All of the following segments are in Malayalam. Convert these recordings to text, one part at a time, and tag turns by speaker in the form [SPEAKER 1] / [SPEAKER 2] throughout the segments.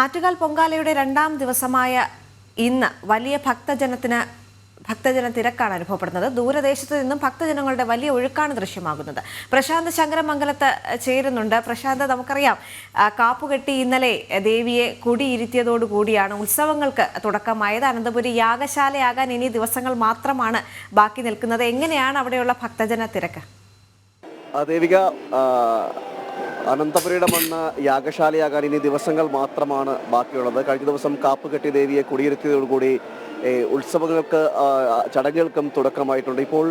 [SPEAKER 1] ആറ്റുകാൽ പൊങ്കാലയുടെ രണ്ടാം ദിവസമായ ഇന്ന് വലിയ ഭക്തജനത്തിന് ഭക്തജന തിരക്കാണ് അനുഭവപ്പെടുന്നത്. ദൂരദേശത്ത് നിന്നും ഭക്തജനങ്ങളുടെ വലിയ ഒഴുക്കാണ് ദൃശ്യമാകുന്നത്. പ്രശാന്ത് ശങ്കരമംഗലത്ത് ചേരുന്നുണ്ട്. പ്രശാന്ത് നമുക്കറിയാം കാപ്പുകെട്ടി ഇന്നലെ ദേവിയെ കുടിയിരുത്തിയതോടുകൂടിയാണ് ഉത്സവങ്ങൾക്ക് തുടക്കമായത്. അനന്തപുരി യാഗശാലയാകാൻ ഇനി ദിവസങ്ങൾ മാത്രമാണ് ബാക്കി നിൽക്കുന്നത്. എങ്ങനെയാണ് അവിടെയുള്ള ഭക്തജന തിരക്ക്?
[SPEAKER 2] ദേവിക അനന്തപുരിയുടെ മണ്ണ് യാഗശാലയാകാൻ ഇനി ദിവസങ്ങൾ മാത്രമാണ് ബാക്കിയുള്ളത്. കഴിഞ്ഞ ദിവസം കാപ്പ് കെട്ടി ദേവിയെ കുടിയിരുത്തിയതോടുകൂടി ഉത്സവങ്ങൾക്ക് ചടങ്ങുകൾക്കും തുടക്കമായിട്ടുണ്ട്. ഇപ്പോൾ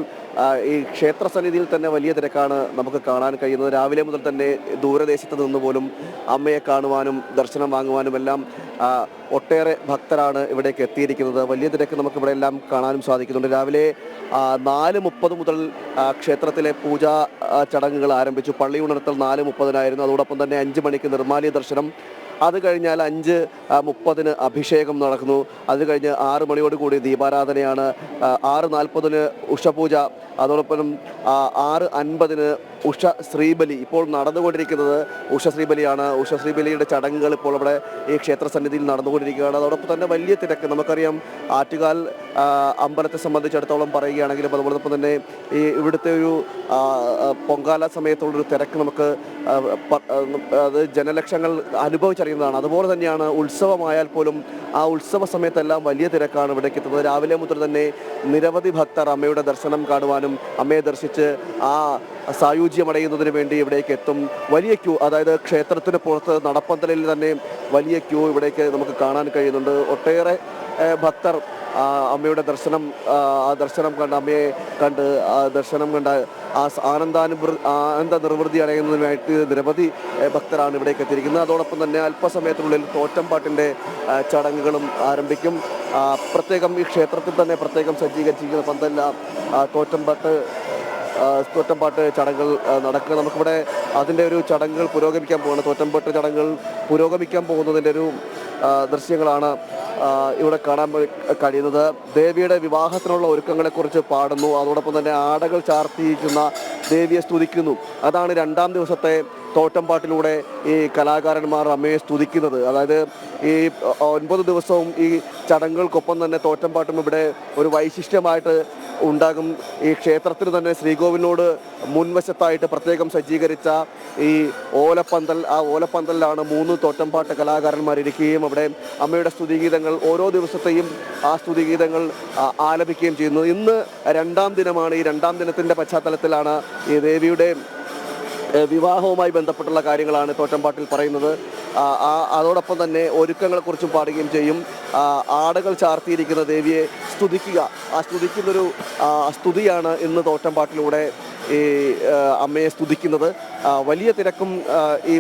[SPEAKER 2] ഈ ക്ഷേത്ര സന്നിധിയിൽ തന്നെ വലിയ തിരക്കാണ് നമുക്ക് കാണാൻ കഴിയുന്നത്. രാവിലെ മുതൽ തന്നെ ദൂരദേശത്ത് നിന്ന് പോലും അമ്മയെ കാണുവാനും ദർശനം വാങ്ങുവാനും എല്ലാം ഒട്ടേറെ ഭക്തരാണ് ഇവിടേക്ക് എത്തിയിരിക്കുന്നത്. വലിയ തിരക്ക് നമുക്ക് ഇവിടെ എല്ലാം കാണാനും സാധിക്കുന്നുണ്ട്. രാവിലെ നാല് മുപ്പത് മുതൽ ക്ഷേത്രത്തിലെ പൂജാ ചടങ്ങുകൾ ആരംഭിച്ചു. പള്ളി ഉണർത്തൽ നാല് മുപ്പതിനായിരുന്നു. അതോടൊപ്പം തന്നെ അഞ്ച് മണിക്ക് നിർമാലി ദർശനം അത് കഴിഞ്ഞാൽ അഞ്ച് മുപ്പതിന് അഭിഷേകം നടക്കുന്നു. അത് കഴിഞ്ഞ് ആറ് മണിയോട് കൂടി ദീപാരാധനയാണ്. ആറ് നാൽപ്പതിന് ഉഷപൂജ. അതോടൊപ്പം ആറ് അൻപതിന് ഉഷ ശ്രീബലി ഇപ്പോൾ നടന്നുകൊണ്ടിരിക്കുന്നത് ഉഷ ശ്രീബലിയാണ്. ഉഷ ശ്രീബലിയുടെ ചടങ്ങുകൾ ഇപ്പോൾ ഇവിടെ ഈ ക്ഷേത്ര സന്നിധിയിൽ നടന്നുകൊണ്ടിരിക്കുകയാണ്. അതോടൊപ്പം തന്നെ വലിയ തിരക്ക്. നമുക്കറിയാം ആറ്റുകാൽ അമ്പലത്തെ സംബന്ധിച്ചിടത്തോളം പറയുകയാണെങ്കിലും അതോടൊപ്പം തന്നെ ഈ ഇവിടുത്തെ ഒരു പൊങ്കാല സമയത്തുള്ളൊരു തിരക്ക് നമുക്ക് അത് ജനലക്ഷങ്ങൾ അനുഭവിച്ചറിയുന്നതാണ്. അതുപോലെ തന്നെയാണ് ഉത്സവമായാൽ പോലും ആ ഉത്സവ സമയത്തെല്ലാം വലിയ തിരക്കാണ് ഇവിടേക്ക് എത്തുന്നത്. രാവിലെ മുതൽ തന്നെ നിരവധി ഭക്തർ അമ്മയുടെ ദർശനം കാണുവാനും അമ്മയെ ദർശിച്ച് ആ സായുജ്യമടയുന്നതിന് വേണ്ടി ഇവിടേക്ക് എത്തും. വലിയ ക്യൂ അതായത് ക്ഷേത്രത്തിന് പുറത്ത് നടപ്പന്തലിൽ തന്നെ വലിയ ക്യൂ ഇവിടേക്ക് നമുക്ക് കാണാൻ കഴിയുന്നുണ്ട്. ഒട്ടേറെ ഭക്തർ അമ്മയുടെ ദർശനം ആ ദർശനം കണ്ട് അമ്മയെ കണ്ട് ആ ദർശനം കണ്ട് ആ ആനന്ദാനുഭൃ ആനന്ദ നിർവൃതി അടയുന്നതിനായിട്ട് നിരവധി ഭക്തരാണ് ഇവിടേക്ക് എത്തിയിരിക്കുന്നത്. അതോടൊപ്പം തന്നെ അല്പസമയത്തിനുള്ളിൽ തോറ്റംപാട്ടിന്റെ ചടങ്ങുകളും ആരംഭിക്കും. പ്രത്യേകം ഈ ക്ഷേത്രത്തിൽ തന്നെ പ്രത്യേകം സജ്ജീകരിച്ചിരിക്കുന്ന പന്തല്ല തോറ്റംപാട്ട് തോറ്റംപാട്ട് ചടങ്ങുകൾ നടക്കുക. നമുക്കിവിടെ അതിന്റെ ഒരു ചടങ്ങുകൾ പുരോഗമിക്കാൻ പോകുന്നത് തോറ്റംപാട്ട് ചടങ്ങുകൾ പുരോഗമിക്കാൻ പോകുന്നതിന്റെ ഒരു ദൃശ്യങ്ങളാണ് ഇവിടെ കാണാൻ കഴിയുന്നത്. ദേവിയുടെ വിവാഹത്തിനുള്ള ഒരുക്കങ്ങളെക്കുറിച്ച് പാടുന്നു. അതോടൊപ്പം തന്നെ ആടകൾ ചാർത്തിയിരിക്കുന്ന ദേവിയെ സ്തുതിക്കുന്നു. അതാണ് രണ്ടാം ദിവസത്തെ തോറ്റംപാട്ടിലൂടെ ഈ കലാകാരന്മാർ അമ്മയെ സ്തുതിക്കുന്നത്. അതായത് ഈ ഒൻപത് ദിവസവും ഈ ചടങ്ങുകൾക്കൊപ്പം തന്നെ തോറ്റംപാട്ടും ഇവിടെ ഒരു വൈശിഷ്ട്യമായിട്ട് ഉണ്ടാകും. ഈ ക്ഷേത്രത്തിന് തന്നെ ശ്രീകോവിലിനോട് മുൻവശത്തായിട്ട് പ്രത്യേകം സജ്ജീകരിച്ച ഈ ഓലപ്പന്തൽ ആ ഓലപ്പന്തലിലാണ് മൂന്ന് തോറ്റംപാട്ട് കലാകാരന്മാർ ഇരിക്കുകയും അവിടെ അമ്മയുടെ സ്തുതിഗീതങ്ങൾ ഓരോ ദിവസത്തെയും ആ സ്തുതിഗീതങ്ങൾ ആലപിക്കുകയും ചെയ്യുന്നു. ഇന്ന് രണ്ടാം ദിനമാണ്. ഈ രണ്ടാം ദിനത്തിന്റെ പശ്ചാത്തലത്തിലാണ് ഈ ദേവിയുടെ വിവാഹവുമായി ബന്ധപ്പെട്ടുള്ള കാര്യങ്ങളാണ് തോറ്റമ്പാട്ടിൽ പറയുന്നത്. അതോടൊപ്പം തന്നെ ഒരുക്കങ്ങളെക്കുറിച്ചും പാടുകയും ചെയ്യും. ആടകൾ ചാർത്തിയിരിക്കുന്ന ദേവിയെ സ്തുതിക്കുക. ആ സ്തുതിക്കുന്നൊരു സ്തുതിയാണ് ഇന്ന് തോറ്റമ്പാട്ടിലൂടെ ഈ അമ്മയെ സ്തുതിക്കുന്നത്. വലിയ തിരക്കും ഈ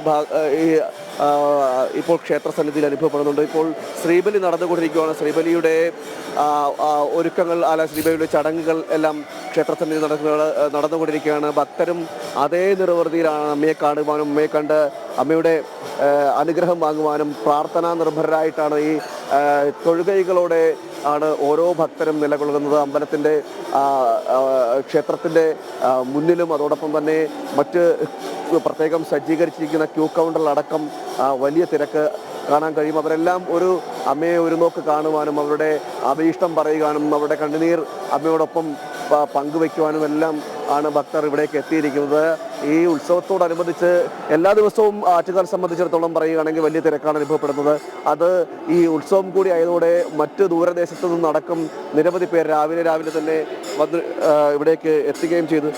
[SPEAKER 2] ഇപ്പോൾ ക്ഷേത്ര സന്നിധിയിൽ അനുഭവപ്പെടുന്നുണ്ട്. ഇപ്പോൾ ശ്രീബലി നടന്നുകൊണ്ടിരിക്കുകയാണ്. ശ്രീബലിയുടെ ഒരുക്കങ്ങൾ അല്ല ശ്രീബലിയുടെ ചടങ്ങുകൾ എല്ലാം ക്ഷേത്ര സന്നിധി നടക്കുക നടന്നുകൊണ്ടിരിക്കുകയാണ്. ഭക്തരും അതേ നിർവൃതിയിലാണ് അമ്മയെ കാണുവാനും അമ്മയെ കണ്ട് അമ്മയുടെ അനുഗ്രഹം വാങ്ങുവാനും പ്രാർത്ഥനാ നിർഭരരായിട്ടാണ് ഈ തൊഴുകൈകളോടെ ആണ് ഓരോ ഭക്തരും നിലകൊള്ളുന്നത്. അമ്പലത്തിന്റെ ക്ഷേത്രത്തിന്റെ മുന്നിലും അതോടൊപ്പം തന്നെ മറ്റ് പ്രത്യേകം സജ്ജീകരിച്ചിരിക്കുന്ന ക്യൂ കൗണ്ടറിലടക്കം വലിയ തിരക്ക് കാണാൻ കഴിയും. അവരെല്ലാം ഒരു അമ്മയെ ഒരു നോക്ക് കാണുവാനും അവരുടെ അഭീഷ്ടം പറയുവാനും അവരുടെ കണ്ണുനീർ അമ്മയോടൊപ്പം പങ്കുവയ്ക്കുവാനും എല്ലാം ആണ് ഭക്തർ ഇവിടേക്ക് എത്തിയിരിക്കുന്നത്. ഈ ഉത്സവത്തോടനുബന്ധിച്ച് എല്ലാ ദിവസവും ആറ്റുകാരെ സംബന്ധിച്ചിടത്തോളം പറയുകയാണെങ്കിൽ വലിയ തിരക്കാണ് അനുഭവപ്പെടുന്നത്. അത് ഈ ഉത്സവം കൂടി ആയതോടെ മറ്റ് ദൂരദേശത്തു നിന്നടക്കം നിരവധി പേർ രാവിലെ രാവിലെ തന്നെ വന്ന് ഇവിടേക്ക് എത്തുകയും ചെയ്തു.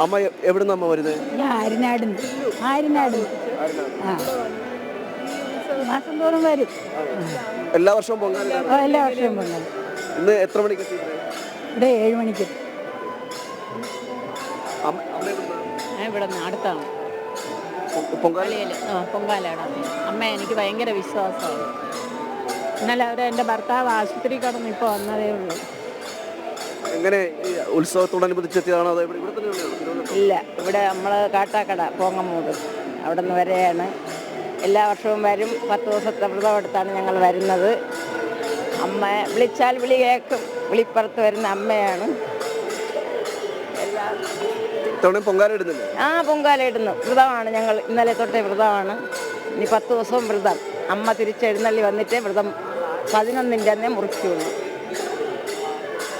[SPEAKER 2] അമ്മ എവിടുന്ന് അമ്മ വരുന്നത്
[SPEAKER 3] ഞാൻ ആരിനാടുന്ന് ആരിനാടുന്ന് ആ. മാസം തോറും വരും.
[SPEAKER 2] എല്ലാ വർഷവും പൊങ്കാല
[SPEAKER 3] ആ, എല്ലാ വർഷവും പൊങ്ങൽ
[SPEAKER 2] ഇന്ന് എത്ര മണിക്ക്?
[SPEAKER 3] ഇവിടെ ഏഴ് മണിക്ക്.
[SPEAKER 2] അമ്മ അമ്മ എവിടുന്നാ?
[SPEAKER 4] ഞാൻ ഇവിടെ നിന്ന് അടുത്താണ്.
[SPEAKER 2] പൊ- പൊങ്കാല?
[SPEAKER 4] പള്ളിയിൽ പൊങ്കാലയുടെ അമ്മ അമ്മ എനിക്ക് ഭയങ്കര വിശ്വാസമാണ്. ഇന്നലെ അവരെ എന്റെ ഭർത്താവ് ആശുപത്രി കടന്ന് ഇപ്പോൾ വന്നതേ ഉള്ളൂ.
[SPEAKER 2] എങ്ങനെ ഉത്സവത്തോടനുബന്ധിച്ച് എത്തിയതാണോ അതോ ഇവിടെ തന്നെ?
[SPEAKER 4] ഇല്ല ഇവിടെ നമ്മൾ കാട്ടാക്കട പോങ്ങമൂട് അവിടെ നിന്ന് വരെയാണ്. എല്ലാ വർഷവും വരും. പത്ത് ദിവസത്തെ വ്രതം എടുത്താണ് ഞങ്ങൾ വരുന്നത്. അമ്മ വിളിച്ചാൽ വിളി കേൾക്കും. വിളിപ്പുറത്ത് വരുന്ന അമ്മയാണ്. എല്ലാ
[SPEAKER 2] പൊങ്കാല ഇടുന്നില്ല?
[SPEAKER 4] ആ പൊങ്കാല ഇടുന്നു. വ്രതമാണ് ഞങ്ങൾ ഇന്നലെ തൊട്ടേ വ്രതമാണ്. ഇനി പത്ത് ദിവസവും വ്രതം. അമ്മ തിരിച്ചെഴുന്നള്ളി വന്നിട്ടേ വ്രതം പതിനൊന്നിന്റെ അന്നേ മുറിക്കുള്ളൂ.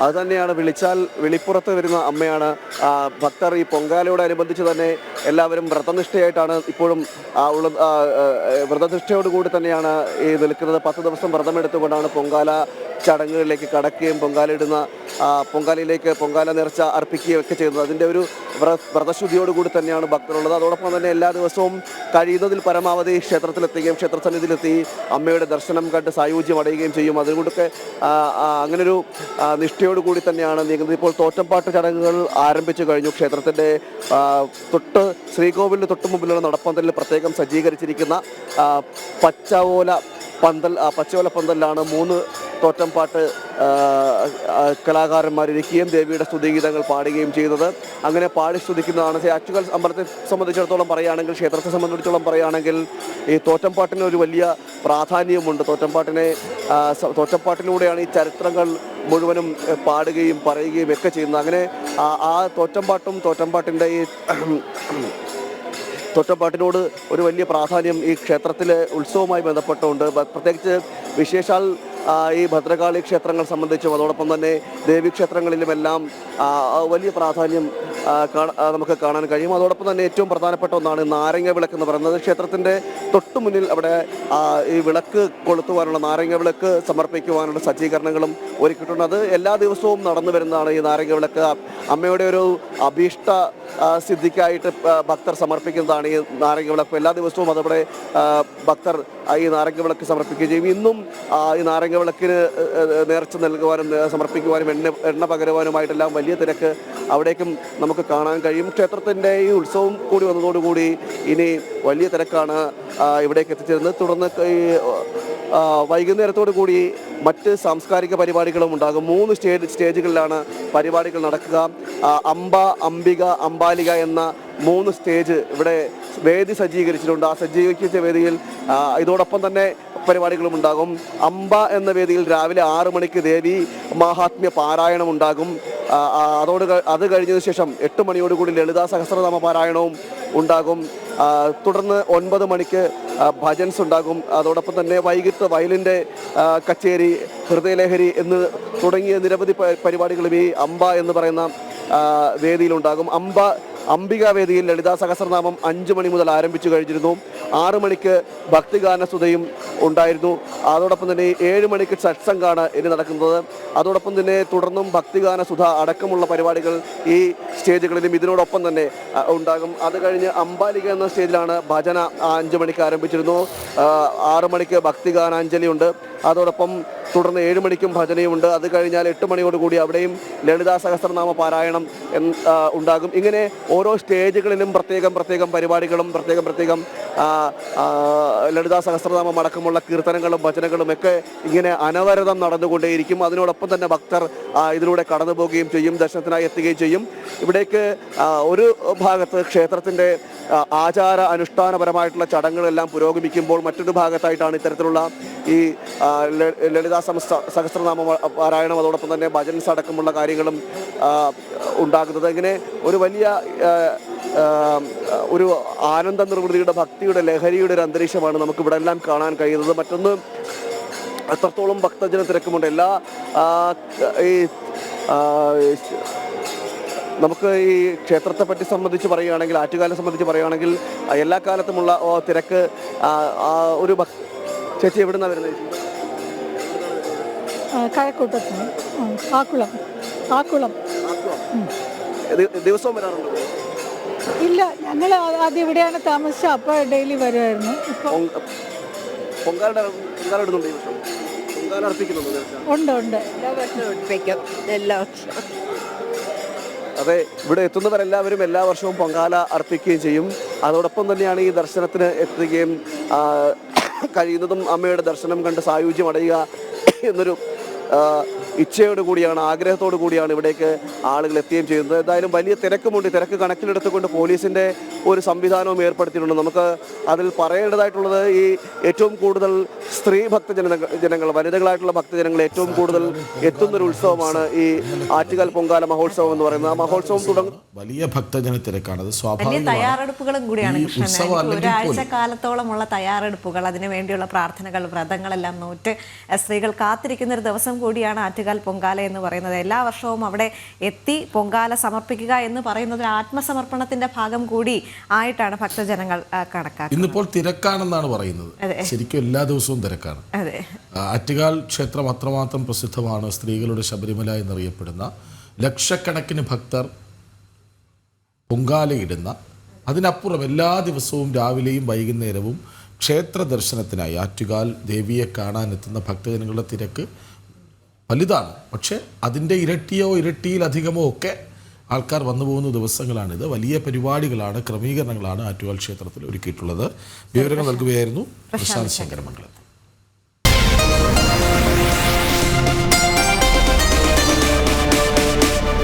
[SPEAKER 2] അത് തന്നെയാണ് വിളിച്ചാൽ വെളിപ്പുറത്ത് വരുന്ന അമ്മയാണ്. ഭക്തർ ഈ പൊങ്കാലയോടനുബന്ധിച്ച് തന്നെ എല്ലാവരും വ്രതനിഷ്ഠയായിട്ടാണ് ഇപ്പോഴും ഉള്ള വ്രതനിഷ്ഠയോടുകൂടി തന്നെയാണ് ഈ നിൽക്കുന്നത്. പത്ത് ദിവസം വ്രതമെടുത്തുകൊണ്ടാണ് പൊങ്കാല ചടങ്ങുകളിലേക്ക് കടക്കുകയും പൊങ്കാല ഇടുന്ന ആ, പൊങ്കാലയിലേക്ക് പൊങ്കാല നേർച്ച അർപ്പിക്കുകയൊക്കെ ചെയ്യുന്നത്. അതിന്റെ ഒരു വ്ര- വ്രതശുദ്ധിയോടുകൂടി തന്നെയാണ് ഭക്തരുള്ളത്. അതോടൊപ്പം തന്നെ എല്ലാ ദിവസവും കഴിയുന്നതിൽ പരമാവധി ക്ഷേത്രത്തിലെത്തുകയും ക്ഷേത്രസന്നിധിയിലെത്തി അമ്മയുടെ ദർശനം കണ്ട് സായുജ്യം അടയുകയും ചെയ്യും. അതുകൊണ്ടൊക്കെ അങ്ങനൊരു നിഷ്ഠയോടുകൂടി തന്നെയാണ് നീങ്ങുന്നത്. ഇപ്പോൾ തോറ്റംപാട്ട് ചടങ്ങുകൾ ആരംഭിച്ചു കഴിഞ്ഞു. ക്ഷേത്രത്തിന്റെ തൊട്ട് ശ്രീകോവിലിന് തൊട്ട് മുമ്പിലുള്ള നടപ്പന്തലിൽ പ്രത്യേകം സജ്ജീകരിച്ചിരിക്കുന്ന പച്ചവോല പന്തൽ പച്ചവോല പന്തലിലാണ് മൂന്ന് തോറ്റംപാട്ട് കലാകാരന്മാർ കലാകാരന്മാരിരിക്കുകയും ദേവിയുടെ സ്തുതിഗീതങ്ങൾ പാടുകയും ചെയ്തത്. അങ്ങനെ പാടി സ്തുതിക്കുന്നതാണ്. അച്ചുകൽ അമ്പലത്തെ സംബന്ധിച്ചിടത്തോളം പറയുകയാണെങ്കിൽ ക്ഷേത്രത്തെ സംബന്ധിച്ചിടത്തോളം പറയുകയാണെങ്കിൽ ഈ തോറ്റംപാട്ടിന് ഒരു വലിയ പ്രാധാന്യമുണ്ട്. തോറ്റംപാട്ടിനെ തോറ്റംപാട്ടിലൂടെയാണ് ഈ ചരിത്രങ്ങൾ മുഴുവനും പാടുകയും പറയുകയും ഒക്കെ ചെയ്യുന്നത്. അങ്ങനെ ആ- തോറ്റംപാട്ടും തോറ്റംപാട്ടിന്റെ ഈ തൊറ്റപ്പാട്ടിനോട് ഒരു വലിയ പ്രാധാന്യം ഈ ക്ഷേത്രത്തിലെ ഉത്സവവുമായി ബന്ധപ്പെട്ടുകൊണ്ട്. പ്രത്യേകിച്ച് വിശേഷാൽ ഈ ഭദ്രകാളി ക്ഷേത്രങ്ങൾ സംബന്ധിച്ചും അതോടൊപ്പം തന്നെ ദേവീക്ഷേത്രങ്ങളിലുമെല്ലാം വലിയ പ്രാധാന്യം നമുക്ക് കാണാൻ കഴിയും. അതോടൊപ്പം തന്നെ ഏറ്റവും പ്രധാനപ്പെട്ട ഒന്നാണ് നാരങ്ങ വിളക്ക് എന്ന് പറയുന്നത്. ക്ഷേത്രത്തിന്റെ തൊട്ടു മുന്നിൽ അവിടെ ഈ വിളക്ക് കൊളുത്തുവാനുള്ള നാരങ്ങ വിളക്ക് സമർപ്പിക്കുവാനുള്ള സജ്ജീകരണങ്ങളും ഒരുക്കിയിട്ടുണ്ട്. അത് എല്ലാ ദിവസവും നടന്നു വരുന്നതാണ് ഈ നാരങ്ങ വിളക്ക്. അമ്മയുടെ ഒരു അഭീഷ്ട സിദ്ധിക്കായിട്ട് ഭക്തർ സമർപ്പിക്കുന്നതാണ് ഈ നാരങ്ങ വിളക്ക്. എല്ലാ ദിവസവും അതവിടെ ഭക്തർ ഈ നാരങ്ങ വിളക്ക് സമർപ്പിക്കുകയും ചെയ്യും. ഇന്നും ഈ നാരങ്ങ വിളക്കിന് നേർച്ച നൽകുവാനും സമർപ്പിക്കുവാനും എണ്ണ എണ്ണ പകരുവാനുമായിട്ടെല്ലാം വലിയ തിരക്ക് അവിടേക്കും നമുക്ക് കാണാൻ കഴിയും. ക്ഷേത്രത്തിന്റെ ഈ ഉത്സവം കൂടി വന്നതോടുകൂടി ഇനി വലിയ തിരക്കാണ് ഇവിടേക്ക് എത്തിച്ചേരുന്നത്. തുടർന്ന് വൈകുന്നേരത്തോടു കൂടി മറ്റ് സാംസ്കാരിക പരിപാടികളും ഉണ്ടാകും. മൂന്ന് സ്റ്റേജ് സ്റ്റേജുകളിലാണ് പരിപാടികൾ നടക്കുക. അംബ അംബിക അംബാലിക എന്ന മൂന്ന് സ്റ്റേജ് ഇവിടെ വേദി സജ്ജീകരിച്ചിട്ടുണ്ട്. ആ സജ്ജീകരിച്ച വേദിയിൽ ഇതോടൊപ്പം തന്നെ പരിപാടികളും ഉണ്ടാകും. അംബ എന്ന വേദിയിൽ രാവിലെ ആറു മണിക്ക് ദേവി മാഹാത്മ്യ പാരായണം ഉണ്ടാകും. അതോട് അത് കഴിഞ്ഞതിന് ശേഷം എട്ട് മണിയോടുകൂടി ലളിതാ സഹസ്രനാമ പാരായണവും ഉണ്ടാകും. തുടർന്ന് ഒൻപത് മണിക്ക് ഭജൻസ് ഉണ്ടാകും. അതോടൊപ്പം തന്നെ വൈകിട്ട് വയലിന്റെ കച്ചേരി ഹൃദയലഹരി എന്ന് തുടങ്ങിയ നിരവധി പരിപാടികളും ഈ അമ്പ എന്ന് പറയുന്ന വേദിയിലുണ്ടാകും. അമ്പ അംബികാ വേദിയിൽ ലളിതാ സഹസ്രനാമം അഞ്ച് മണി മുതൽ ആരംഭിച്ചു കഴിഞ്ഞിരുന്നു. ആറു മണിക്ക് ഭക്തിഗാന സുതയും ഉണ്ടായിരുന്നു. അതോടൊപ്പം തന്നെ ഏഴ് മണിക്ക് സത്സംഗാണ് ഇനി നടക്കുന്നത്. അതോടൊപ്പം തന്നെ തുടർന്നും ഭക്തിഗാന സുധ അടക്കമുള്ള പരിപാടികൾ ഈ സ്റ്റേജുകളിലും ഇതിനോടൊപ്പം തന്നെ ഉണ്ടാകും. അത് കഴിഞ്ഞ് അംബാലിക എന്ന സ്റ്റേജിലാണ് ഭജന അഞ്ചു മണിക്ക് ആരംഭിച്ചിരുന്നു. ആറു മണിക്ക് ഭക്തിഗാനാഞ്ജലി ഉണ്ട് അതോടൊപ്പം തുടർന്ന് ഏഴ് മണിക്കും ഭജനയുമുണ്ട്. അത് കഴിഞ്ഞാൽ എട്ട് മണിയോടുകൂടി അവിടെയും ലളിതാ സഹസ്രനാമ പാരായണം ഉണ്ടാകും. ഇങ്ങനെ ഓരോ സ്റ്റേജുകളിലും പ്രത്യേകം പ്രത്യേകം പരിപാടികളും പ്രത്യേകം പ്രത്യേകം ലളിതാ സഹസ്രനാമം അടക്കമുള്ള കീർത്തനങ്ങളും ഭജനകളും ഒക്കെ ഇങ്ങനെ അനവരതം നടന്നുകൊണ്ടേയിരിക്കും. അതിനോടൊപ്പം തന്നെ ഭക്തർ ഇതിലൂടെ കടന്നു പോവുകയും ചെയ്യും ദർശനത്തിനായി എത്തുകയും ചെയ്യും. ഇവിടേക്ക് ഒരു ഭാഗത്ത് ക്ഷേത്രത്തിന്റെ ആചാര അനുഷ്ഠാനപരമായിട്ടുള്ള ചടങ്ങുകളെല്ലാം പുരോഗമിക്കുമ്പോൾ മറ്റൊരു ഭാഗത്തായിട്ടാണ് ഇത്തരത്തിലുള്ള ഈ ആ, ല- ലളിതാ സമസ്ത സഹസ്രനാമ പാരായണം അതോടൊപ്പം തന്നെ ഭജൻസ് അടക്കമുള്ള കാര്യങ്ങളും ഉണ്ടാകുന്നത് ഇങ്ങനെ ഒരു വലിയ ഒരു ആനന്ദ നിർവൃതിയുടെ ഭക്തിയുടെ ലഹരിയുടെ ഒരു അന്തരീക്ഷമാണ് നമുക്ക് ഇവിടെ എല്ലാം കാണാൻ കഴിയുന്നത്. മറ്റൊന്ന് അത്രത്തോളം ഭക്തജന തിരക്കുമുണ്ട്. എല്ലാ ഈ നമുക്ക് ഈ ക്ഷേത്രത്തെ പറ്റി സംബന്ധിച്ച് പറയുകയാണെങ്കിൽ ആറ്റുകാലം സംബന്ധിച്ച് പറയുകയാണെങ്കിൽ എല്ലാ കാലത്തുമുള്ള തിരക്ക് ഒരു ചേച്ചി ചേച്ചി എവിടുന്നാണ് വരുന്നത്? ചേച്ചി?
[SPEAKER 3] കഴക്കൂട്ടത്തിന് ആക്കുളം. ആക്കുളം.
[SPEAKER 2] ദിവസവും വരാറുണ്ട്?
[SPEAKER 3] ഇല്ല ഞങ്ങൾ ആദ്യം ഇവിടെയാണ് താമസിച്ചത്. അപ്പോൾ ഡെയിലി വരുമായിരുന്നു. ഉണ്ട് ഉണ്ട്.
[SPEAKER 4] എല്ലാ വർഷവും
[SPEAKER 2] അതെ ഇവിടെ എത്തുന്നവരെല്ലാവരും എല്ലാ വർഷവും പൊങ്കാല അർപ്പിക്കുകയും ചെയ്യും. അതോടൊപ്പം തന്നെയാണ് ഈ ദർശനത്തിന് എത്തുകയും കഴിയുന്നതും അമ്മയുടെ ദർശനം കണ്ട് സായുജ്യം അടയുക എന്നൊരു ഇച്ഛയോട് കൂടിയാണ് ആഗ്രഹത്തോടു കൂടിയാണ് ഇവിടേക്ക് ആളുകൾ എത്തുകയും ചെയ്യുന്നത്. എന്തായാലും വലിയ തിരക്കുമുണ്ട്. തിരക്ക് കണക്കിലെടുത്തുകൊണ്ട് പോലീസിന്റെ ഒരു സംവിധാനവും ഏർപ്പെടുത്തിയിട്ടുണ്ട്. നമുക്ക് അതിൽ പറയേണ്ടതായിട്ടുള്ളത് ഈ ഏറ്റവും കൂടുതൽ സ്ത്രീ ഭക്തജന ജനങ്ങൾ വനിതകളായിട്ടുള്ള ഭക്തജനങ്ങൾ ഏറ്റവും കൂടുതൽ എത്തുന്നൊരു ഉത്സവമാണ് ഈ ആറ്റുകാൽ പൊങ്കാല മഹോത്സവം എന്ന് പറയുന്നത്. ആ മഹോത്സവം തുടങ്ങും
[SPEAKER 5] വലിയ ഭക്തജന തിരക്കാണ് അത്
[SPEAKER 1] തയ്യാറെടുപ്പുകളും കൂടിയാണ് ഒരാഴ്ച കാലത്തോളമുള്ള തയ്യാറെടുപ്പുകൾ അതിനു വേണ്ടിയുള്ള പ്രാർത്ഥനകൾ വ്രതങ്ങളെല്ലാം നോറ്റ് സ്ത്രീകൾ കാത്തിരിക്കുന്ന ഒരു ദിവസം കൂടിയാണ് ആറ്റുകാൽ പൊങ്കാല എന്ന് പറയുന്നത്. എല്ലാ വർഷവും അവിടെ എത്തി പൊങ്കാല സമർപ്പിക്കുക എന്ന് പറയുന്നത് ആത്മസമർപ്പണത്തിന്റെ ഭാഗം കൂടി ആയിട്ടാണ് ഭക്തജനങ്ങൾ കണക്കാക്കുന്നത്.
[SPEAKER 5] ഇന്നിപ്പോൾ തിരക്കാണെന്നാണ് പറയുന്നത്. ശരിക്കും എല്ലാ ദിവസവും തിരക്കാണ്.
[SPEAKER 1] അതെ.
[SPEAKER 5] ആറ്റുകാൽ ക്ഷേത്രം അത്രമാത്രം പ്രസിദ്ധമാണ് സ്ത്രീകളുടെ ശബരിമല എന്നറിയപ്പെടുന്ന. ലക്ഷക്കണക്കിന് ഭക്തർ പൊങ്കാലയിടുന്ന അതിനപ്പുറം എല്ലാ ദിവസവും രാവിലെയും വൈകുന്നേരവും ക്ഷേത്ര ദർശനത്തിനായി ആറ്റുകാൽ ദേവിയെ കാണാനെത്തുന്ന ഭക്തജനങ്ങളുടെ തിരക്ക് വലുതാണ്. പക്ഷേ അതിന്റെ ഇരട്ടിയോ ഇരട്ടിയിലധികമോ ഒക്കെ ആൾക്കാർ വന്നു പോകുന്ന ദിവസങ്ങളാണിത്. വലിയ പരിപാടികളാണ് ക്രമീകരണങ്ങളാണ് ആറ്റുകാൽ ക്ഷേത്രത്തിൽ ഒരുക്കിയിട്ടുള്ളത്. വിവരങ്ങൾ നൽകുകയായിരുന്നു പ്രശാന്ത് ശങ്കരമംഗലത്ത്.